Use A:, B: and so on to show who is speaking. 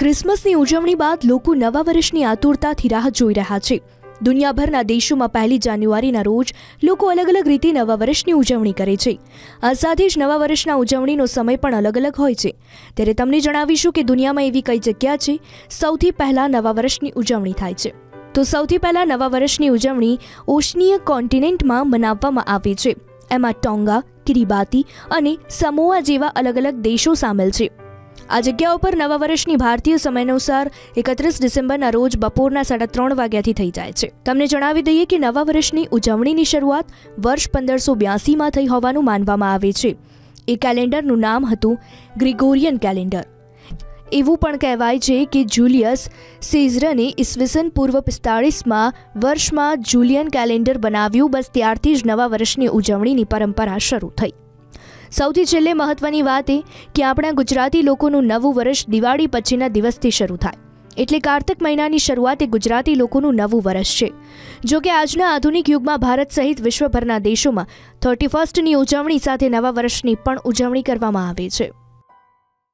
A: ક્રિસમસની ઉજવણી બાદ લોકો નવા વર્ષની આતુરતાથી રાહ જોઈ રહ્યા છે. દુનિયાભરના દેશોમાં પહેલી જાન્યુઆરીના રોજ લોકો અલગ અલગ રીતે નવા વર્ષની ઉજવણી કરે છે. આ સાથે જ નવા વર્ષના ઉજવણીનો સમય પણ અલગ અલગ હોય છે. ત્યારે તમને જણાવીશું કે દુનિયામાં એવી કઈ જગ્યા છે સૌથી પહેલાં નવા વર્ષની ઉજવણી થાય છે. તો સૌથી પહેલાં નવા વર્ષની ઉજવણી ઓશનીય કોન્ટિનેન્ટમાં મનાવવામાં આવે છે. એમાં ટોંગા કિરિબાતી અને સમોઆ જેવા અલગ અલગ દેશો સામેલ છે. આ જગ્યા ઉપર નવા વર્ષની ભારતીય સમય અનુસાર એકત્રીસ ડિસેમ્બરના રોજ બપોરના સાડા ત્રણ વાગ્યાથી થઈ જાય છે. તમને જણાવી દઈએ કે નવા વર્ષની ઉજવણીની શરૂઆત વર્ષ પંદરસો બ્યાસીમાં થઈ હોવાનું માનવામાં આવે છે. એ કેલેન્ડરનું નામ હતું ગ્રિગોરિયન કેલેન્ડર. એવું પણ કહેવાય છે કે જુલિયસ સીઝરને ઈસવીસન પૂર્વ પિસ્તાળીસમાં વર્ષમાં જુલિયન કેલેન્ડર બનાવ્યું. બસ ત્યારથી જ નવા વર્ષની ઉજવણીની પરંપરા શરૂ થઈ. સૌથી છેલ્લે મહત્વની વાત એ કે આપણા ગુજરાતી લોકોનું નવું વર્ષ દિવાળી પછીના દિવસથી શરૂ થાય. એટલે કાર્તક મહિનાની શરૂઆત એ ગુજરાતી લોકોનું નવું વર્ષ છે. જો કે આજના આધુનિક યુગમાં ભારત સહિત વિશ્વભરના દેશોમાં થર્ટી ફર્સ્ટની ઉજવણી સાથે નવા વર્ષની પણ ઉજવણી કરવામાં આવે છે.